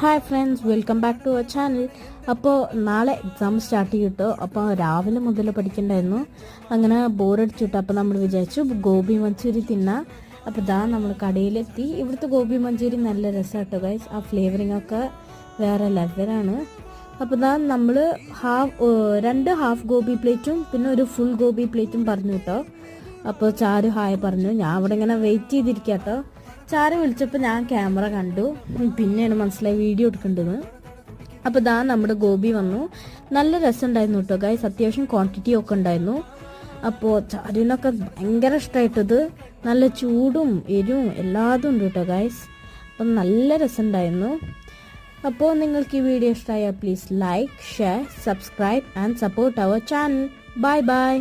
Hi friends welcome back to our channel അപ്പോൾ നാളെ exam start ചെയ്തിട്ടോ അപ്പോൾ രാവിലെ മുതൽ പഠിക്കണ്ടായിരുന്നു. അങ്ങനെ ബോറടിച്ചിട്ട് അപ്പോൾ നമ്മൾ വിചാരിച്ചു ഗോപി മഞ്ചൂരി തിന്നാം. അപ്പോൾ ഇതാ നമ്മൾ കടയിലെത്തി. ഇവിടുത്തെ ഗോപി മഞ്ചൂരി നല്ല രസമാട്ടോ ഗൈസ് ആ ഫ്ലേവറിംഗ് ഒക്കെ വേറെ ലെവലാണ് അപ്പോൾ ഇതാ നമ്മൾ ഹാഫ് രണ്ട് ഹാഫ് ഗോപി പ്ലേറ്റും പിന്നെ ഒരു ഫുൾ ഗോപി പ്ലേറ്റും പറഞ്ഞു കേട്ടോ അപ്പോൾ ചാരു ഹായ് പറഞ്ഞു. ഞാൻ അവിടെ ഇങ്ങനെ വെയിറ്റ് ചെയ്തിരിക്കാം കേട്ടോ ചാരു വിളിച്ചപ്പോൾ ഞാൻ ക്യാമറ കണ്ടു. പിന്നെയാണ് മനസ്സിലായി വീഡിയോ എടുക്കേണ്ടത്. അപ്പോൾ ഇതാ നമ്മുടെ ഗോപി വന്നു. നല്ല രസമുണ്ടായിരുന്നു കേട്ടോ ഗൈസ് അത്യാവശ്യം ക്വാണ്ടിറ്റി ഒക്കെ ഉണ്ടായിരുന്നു. അപ്പോൾ ചാരുവിനൊക്കെ ഭയങ്കര ഇഷ്ടമായിട്ടത് നല്ല ചൂടും എരിവും എല്ലാതും ഉണ്ട് കേട്ടോ ഗൈസ് അപ്പം നല്ല രസമുണ്ടായിരുന്നു. അപ്പോൾ നിങ്ങൾക്ക് ഈ വീഡിയോ ഇഷ്ടമായാൽ please like share subscribe and support our channel bye bye